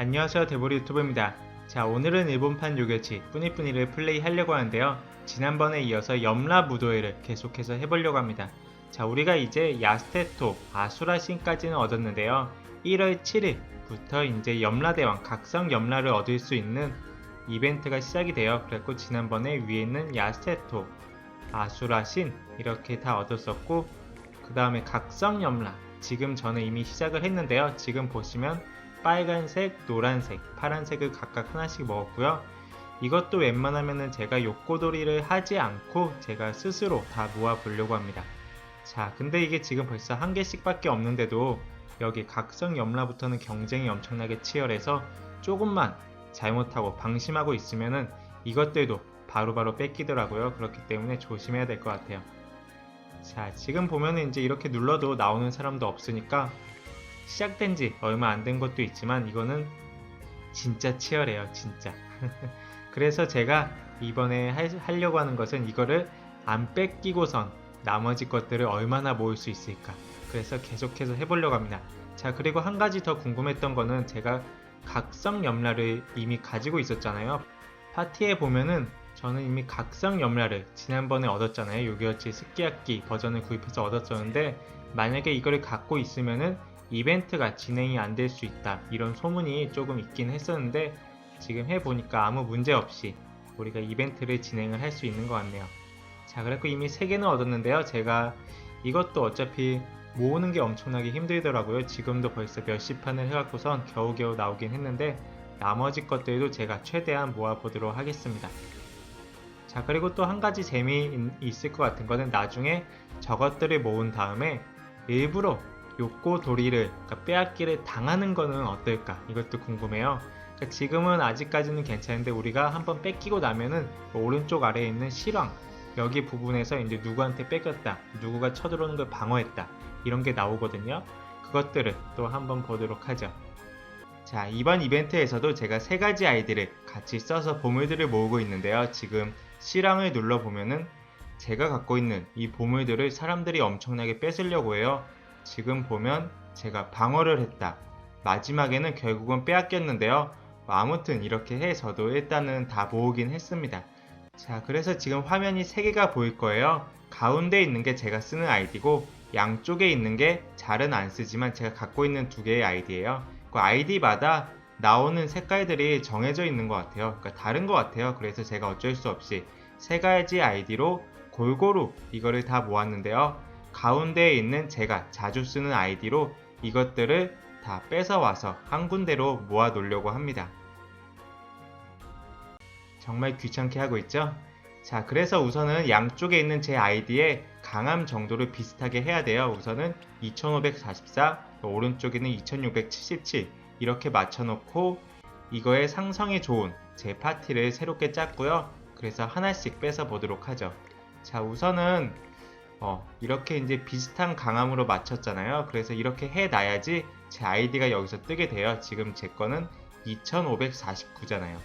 안녕하세요 대보리 유튜브입니다. 자 오늘은 일본판 요괴치 뿌니뿌니를 플레이 하려고 하는데요. 지난번에 이어서 염라 무도회를 계속해서 해보려고 합니다. 자 우리가 이제 야스테토 아수라신까지는 얻었는데요. 1월 7일부터 이제 염라대왕 각성 염라를 얻을 수 있는 이벤트가 시작이 돼요. 그랬고 지난번에 위에 있는 야스테토 아수라신 이렇게 다 얻었었고 그 다음에 각성 염라 지금 저는 이미 시작을 했는데요. 지금 보시면 빨간색, 노란색, 파란색을 각각 하나씩 먹었고요. 이것도 웬만하면은 제가 욕고돌이를 하지 않고 제가 스스로 다 모아 보려고 합니다. 자, 근데 이게 지금 벌써 한 개씩밖에 없는데도 여기 각성 염라부터는 경쟁이 엄청나게 치열해서 조금만 잘못하고 방심하고 있으면은 이것들도 바로바로 뺏기더라고요. 그렇기 때문에 조심해야 될 것 같아요. 자, 지금 보면은 이제 이렇게 눌러도 나오는 사람도 없으니까 시작된 지 얼마 안 된 것도 있지만 이거는 진짜 치열해요, 진짜. 그래서 제가 이번에 할, 하려고 하는 것은 이거를 안 뺏기고선 나머지 것들을 얼마나 모을 수 있을까. 그래서 계속해서 해보려고 합니다. 자, 그리고 한 가지 더 궁금했던 거는 제가 각성 염라를 이미 가지고 있었잖아요. 파티에 보면은 저는 이미 각성 염라를 지난번에 얻었잖아요. 요기어치 스키야키 버전을 구입해서 얻었었는데 만약에 이거를 갖고 있으면은 이벤트가 진행이 안 될 수 있다. 이런 소문이 조금 있긴 했었는데 지금 해보니까 아무 문제 없이 우리가 이벤트를 진행을 할 수 있는 것 같네요. 자 그래서 이미 3개는 얻었는데요. 제가 이것도 어차피 모으는 게 엄청나게 힘들더라고요. 지금도 벌써 몇십 판을 해갖고선 겨우겨우 나오긴 했는데 나머지 것들도 제가 최대한 모아보도록 하겠습니다. 자 그리고 또 한 가지 재미있을 것 같은 거는 나중에 저것들을 모은 다음에 일부러 욕고 도리를 그러니까 빼앗기를 당하는 거는 어떨까 이것도 궁금해요. 그러니까 지금은 아직까지는 괜찮은데 우리가 한번 뺏기고 나면은 그 오른쪽 아래에 있는 실황 여기 부분에서 이제 누구한테 뺏겼다, 누구가 쳐들어오는 걸 방어했다 이런 게 나오거든요. 그것들을 또 한번 보도록 하죠. 자 이번 이벤트에서도 제가 세 가지 아이디를 같이 써서 보물들을 모으고 있는데요. 지금 실황을 눌러 보면은 제가 갖고 있는 이 보물들을 사람들이 엄청나게 뺏으려고 해요. 지금 보면 제가 방어를 했다. 마지막에는 결국은 빼앗겼는데요. 뭐 아무튼 이렇게 해서도 일단은 다 모으긴 했습니다. 자, 그래서 지금 화면이 3개가 보일 거예요. 가운데 있는 게 제가 쓰는 아이디고 양쪽에 있는 게 잘은 안 쓰지만 제가 갖고 있는 두 개의 아이디예요. 그 아이디마다 나오는 색깔들이 정해져 있는 것 같아요. 그러니까 다른 것 같아요. 그래서 제가 어쩔 수 없이 세 가지 아이디로 골고루 이거를 다 모았는데요. 가운데에 있는 제가 자주 쓰는 아이디로 이것들을 다 뺏어와서 한 군데로 모아 놓으려고 합니다. 정말 귀찮게 하고 있죠? 자, 그래서 우선은 양쪽에 있는 제 아이디의 강함 정도를 비슷하게 해야 돼요. 우선은 2544, 오른쪽에는 2677 이렇게 맞춰놓고 이거의 상성이 좋은 제 파티를 새롭게 짰고요. 그래서 하나씩 뺏어 보도록 하죠. 자, 우선은 어, 이렇게 이제 비슷한 강함으로 맞췄잖아요. 그래서 이렇게 해놔야지 제 아이디가 여기서 뜨게 돼요. 지금 제 거는 2549잖아요.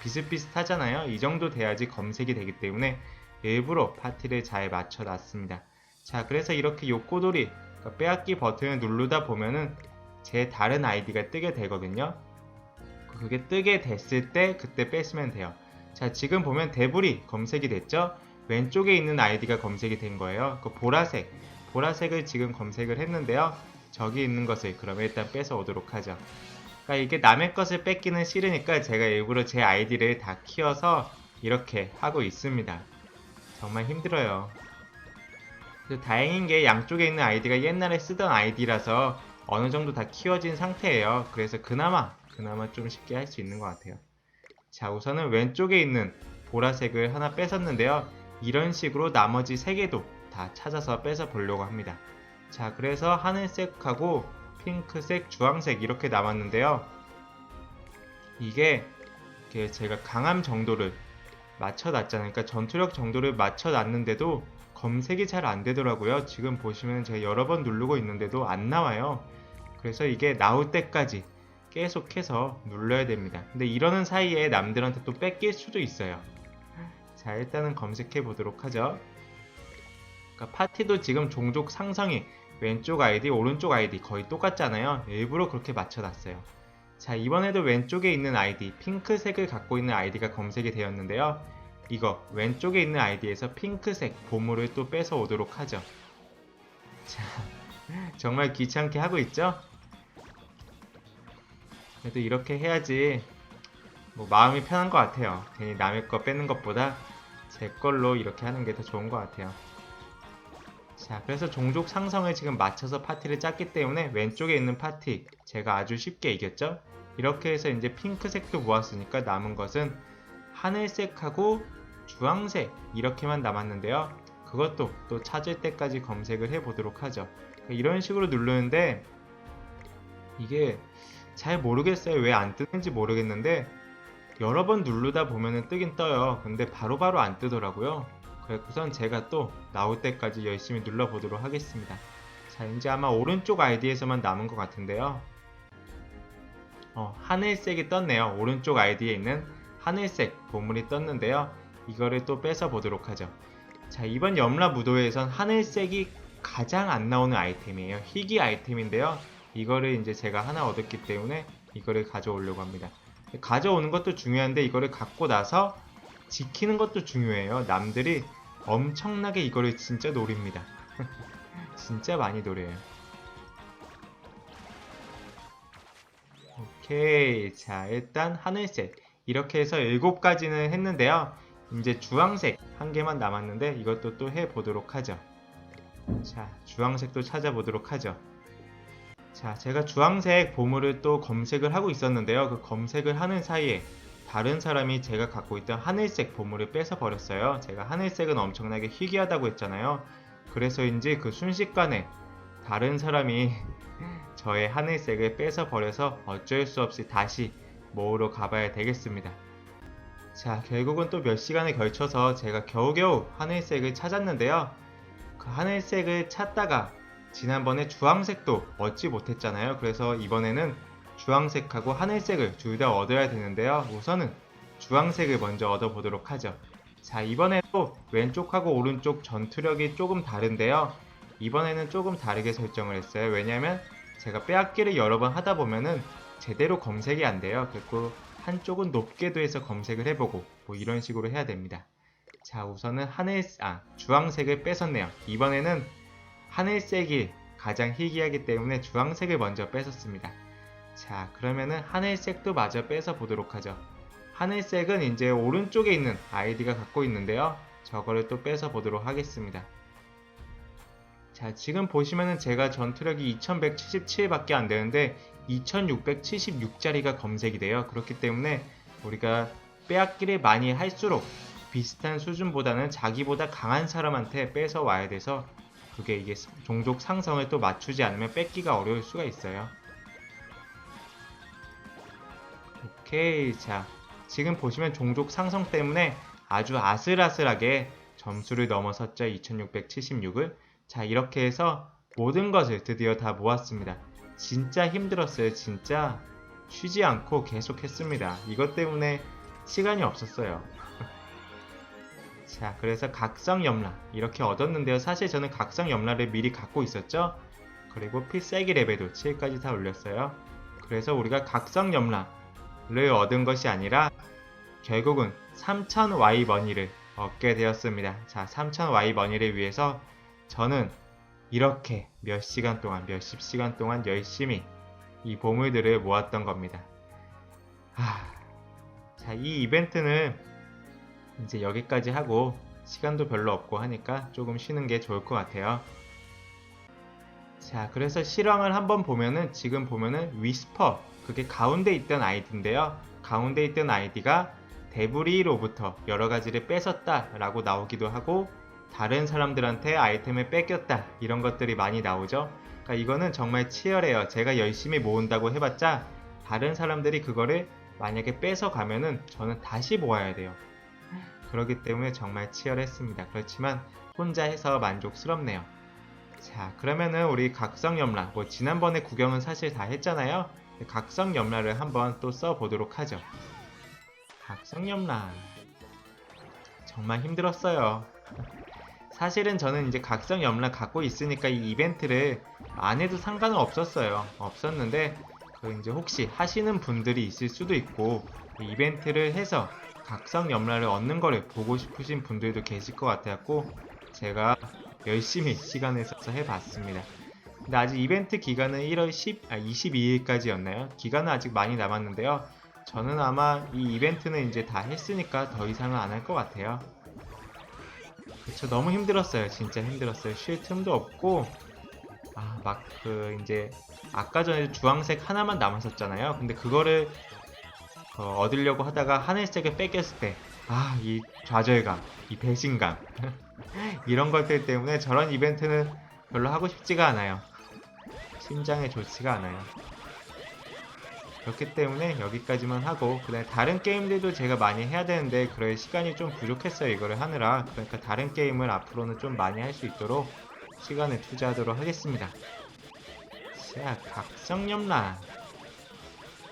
비슷비슷하잖아요. 이 정도 돼야지 검색이 되기 때문에 일부러 파티를 잘 맞춰놨습니다. 자, 그래서 이렇게 요꼬돌이 그러니까 빼앗기 버튼을 누르다 보면은 제 다른 아이디가 뜨게 되거든요. 그게 뜨게 됐을 때 그때 뺏으면 돼요. 자, 지금 보면 대불이 검색이 됐죠? 왼쪽에 있는 아이디가 검색이 된 거예요. 그 보라색, 보라색을 지금 검색을 했는데요. 저기 있는 것을 그럼 일단 뺏어 오도록 하죠. 그러니까 이게 남의 것을 뺏기는 싫으니까 제가 일부러 제 아이디를 다 키워서 이렇게 하고 있습니다. 정말 힘들어요. 다행인 게 양쪽에 있는 아이디가 옛날에 쓰던 아이디라서 어느 정도 다 키워진 상태예요. 그래서 그나마 그나마 좀 쉽게 할 수 있는 것 같아요. 자 우선은 왼쪽에 있는 보라색을 하나 뺏었는데요. 이런 식으로 나머지 3개도 다 찾아서 뺏어 보려고 합니다. 자, 그래서 하늘색하고 핑크색, 주황색 이렇게 남았는데요. 이게 제가 강함 정도를 맞춰놨잖아요. 그러니까 전투력 정도를 맞춰놨는데도 검색이 잘 안 되더라고요. 지금 보시면 제가 여러 번 누르고 있는데도 안 나와요. 그래서 이게 나올 때까지 계속해서 눌러야 됩니다. 근데 이러는 사이에 남들한테 또 뺏길 수도 있어요. 자 일단은 검색해 보도록 하죠 그러니까 파티도 지금 종족 상성이 왼쪽 아이디 오른쪽 아이디 거의 똑같잖아요 일부러 그렇게 맞춰놨어요 자, 이번에도 왼쪽에 있는 아이디, 핑크색을 갖고 있는 아이디가 검색이 되었는데요. 이거 왼쪽에 있는 아이디에서 핑크색 보물을 또 뺏어 오도록 하죠. 자, 정말 귀찮게 하고 있죠? 그래도 이렇게 해야지 뭐 마음이 편한 것 같아요. 괜히 남의 거 뺏는 것보다 제 걸로 이렇게 하는 게 더 좋은 것 같아요. 자, 그래서 종족 상성을 지금 맞춰서 파티를 짰기 때문에 왼쪽에 있는 파티 제가 아주 쉽게 이겼죠? 이렇게 해서 이제 핑크색도 모았으니까 남은 것은 하늘색하고 주황색 이렇게만 남았는데요. 그것도 또 찾을 때까지 검색을 해 보도록 하죠. 이런 식으로 누르는데 이게 잘 모르겠어요. 왜 안 뜨는지 모르겠는데 여러 번 누르다 보면은 뜨긴 떠요. 근데 바로바로 안 뜨더라고요. 그래서 제가 또 나올 때까지 열심히 눌러보도록 하겠습니다. 자, 이제 아마 오른쪽 아이디에서만 남은 것 같은데요. 어, 하늘색이 떴네요. 오른쪽 아이디에 있는 하늘색 보물이 떴는데요. 이거를 또 뺏어 보도록 하죠. 자, 이번 염라 무도회에선 하늘색이 가장 안 나오는 아이템이에요. 희귀 아이템인데요. 이거를 이제 제가 하나 얻었기 때문에 이거를 가져오려고 합니다. 가져오는 것도 중요한데 이거를 갖고 나서 지키는 것도 중요해요. 남들이 엄청나게 이거를 진짜 노립니다. 진짜 많이 노려요. 오케이. 자, 일단 하늘색. 이렇게 해서 7가지는 했는데요. 이제 주황색 한 개만 남았는데 이것도 또 해보도록 하죠. 자, 주황색도 찾아보도록 하죠. 자, 제가 주황색 보물을 또 검색을 하고 있었는데요. 그 검색을 하는 사이에 다른 사람이 제가 갖고 있던 하늘색 보물을 뺏어 버렸어요. 제가 하늘색은 엄청나게 희귀하다고 했잖아요. 그래서인지 그 순식간에 다른 사람이 저의 하늘색을 뺏어 버려서 어쩔 수 없이 다시 모으러 가봐야 되겠습니다. 자, 결국은 또 몇 시간에 걸쳐서 제가 겨우겨우 하늘색을 찾았는데요. 그 하늘색을 찾다가 지난번에 주황색도 얻지 못했잖아요. 그래서 이번에는 주황색하고 하늘색을 둘 다 얻어야 되는데요. 우선은 주황색을 먼저 얻어보도록 하죠. 자, 이번에도 왼쪽하고 오른쪽 전투력이 조금 다른데요. 이번에는 조금 다르게 설정을 했어요. 왜냐면 제가 빼앗기를 여러 번 하다 보면은 제대로 검색이 안 돼요. 그리고 한쪽은 높게도 해서 검색을 해보고 뭐 이런 식으로 해야 됩니다. 자, 우선은 하늘, 아, 주황색을 뺏었네요. 이번에는 하늘색이 가장 희귀하기 때문에 주황색을 먼저 뺏었습니다. 자, 그러면은 하늘색도 마저 뺏어 보도록 하죠. 하늘색은 이제 오른쪽에 있는 아이디가 갖고 있는데요. 저거를 또 뺏어 보도록 하겠습니다. 자, 지금 보시면은 제가 전투력이 2177밖에 안 되는데 2676짜리가 검색이 돼요. 그렇기 때문에 우리가 빼앗기를 많이 할수록 비슷한 수준보다는 자기보다 강한 사람한테 뺏어 와야 돼서 그게 이게 종족 상성을 또 맞추지 않으면 뺏기가 어려울 수가 있어요. 오케이. 자, 지금 보시면 종족 상성 때문에 아주 아슬아슬하게 점수를 넘어섰죠. 2676을. 자, 이렇게 해서 모든 것을 드디어 다 모았습니다. 진짜 힘들었어요. 진짜 쉬지 않고 계속 했습니다. 이것 때문에 시간이 없었어요. 자, 그래서 각성 염라 이렇게 얻었는데요. 사실 저는 각성 염라를 미리 갖고 있었죠. 그리고 필살기 레벨도 7까지 다 올렸어요. 그래서 우리가 각성 염라를 얻은 것이 아니라 결국은 3000Y 머니를 얻게 되었습니다. 자, 3000Y 머니를 위해서 저는 이렇게 몇 시간 동안, 몇십 시간 동안 열심히 이 보물들을 모았던 겁니다. 하... 자, 이 이벤트는 이제 여기까지 하고 시간도 별로 없고 하니까 조금 쉬는 게 좋을 것 같아요. 자, 그래서 실황을 한번 보면은 지금 보면은 위스퍼 그게 가운데 있던 아이디인데요. 가운데 있던 아이디가 데브리로부터 여러 가지를 뺏었다라고 나오기도 하고 다른 사람들한테 아이템을 뺏겼다 이런 것들이 많이 나오죠. 그러니까 이거는 정말 치열해요. 제가 열심히 모은다고 해봤자 다른 사람들이 그거를 만약에 뺏어 가면은 저는 다시 모아야 돼요. 그렇기 때문에 정말 치열했습니다. 그렇지만 혼자 해서 만족스럽네요. 자, 그러면은 우리 각성염라, 뭐 지난번에 구경은 사실 다 했잖아요. 각성염라를 한번 또 써보도록 하죠. 각성염라. 정말 힘들었어요. 사실은 저는 이제 각성 염라 갖고 있으니까 이 이벤트를 안 해도 상관은 없었어요. 없었는데, 그 이제 혹시 하시는 분들이 있을 수도 있고 이 이벤트를 해서 각성 염라를 얻는 거를 보고 싶으신 분들도 계실 것 같아갖고 제가 열심히 시간을 써서 해봤습니다. 근데 아직 이벤트 기간은 1월 10, 아 22일까지였나요? 기간은 아직 많이 남았는데요. 저는 아마 이 이벤트는 이제 다 했으니까 더 이상은 안 할 것 같아요. 그쵸 너무 힘들었어요. 진짜 힘들었어요. 쉴 틈도 없고 아 막 그 이제 아까 전에 주황색 하나만 남았었잖아요. 근데 그거를 어, 얻으려고 하다가 하늘색을 뺏겼을 때, 아, 이 좌절감, 이 배신감, 이런 것들 때문에 저런 이벤트는 별로 하고 싶지가 않아요. 심장에 좋지가 않아요. 그렇기 때문에 여기까지만 하고, 그다음에 다른 게임들도 제가 많이 해야 되는데, 그럴 시간이 좀 부족했어요, 이거를 하느라. 그러니까 다른 게임을 앞으로는 좀 많이 할 수 있도록 시간을 투자하도록 하겠습니다. 자, 각성염란.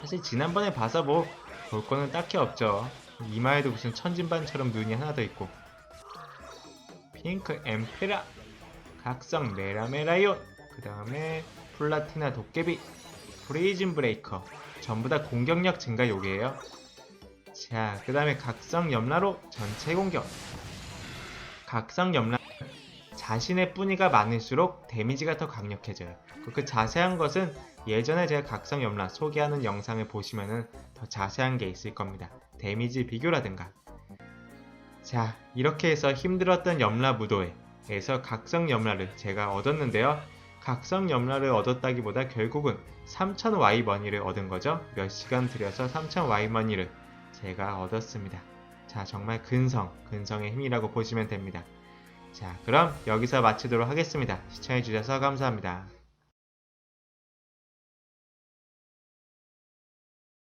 사실 지난번에 봐서 뭐 볼 거는 딱히 없죠. 이마에도 무슨 천진반처럼 눈이 하나 더 있고. 핑크 엠페라, 각성 메라메라이온, 그 다음에 플라티나 도깨비, 프리즌 브레이커. 전부 다 공격력 증가 요기예요. 자, 그 다음에 각성 염라로 전체 공격. 각성 염라 자신의 뿌니가 많을수록 데미지가 더 강력해져요. 그 자세한 것은 예전에 제가 각성 염라 소개하는 영상을 보시면은 더 자세한 게 있을 겁니다. 데미지 비교라든가. 자, 이렇게 해서 힘들었던 염라 무도회에서 각성 염라를 제가 얻었는데요. 각성 염라를 얻었다기보다 결국은 3000 Y 머니를 얻은 거죠. 몇 시간 들여서 3000 Y 머니를 제가 얻었습니다. 자, 정말 근성, 근성의 힘이라고 보시면 됩니다. 자, 그럼 여기서 마치도록 하겠습니다. 시청해주셔서 감사합니다.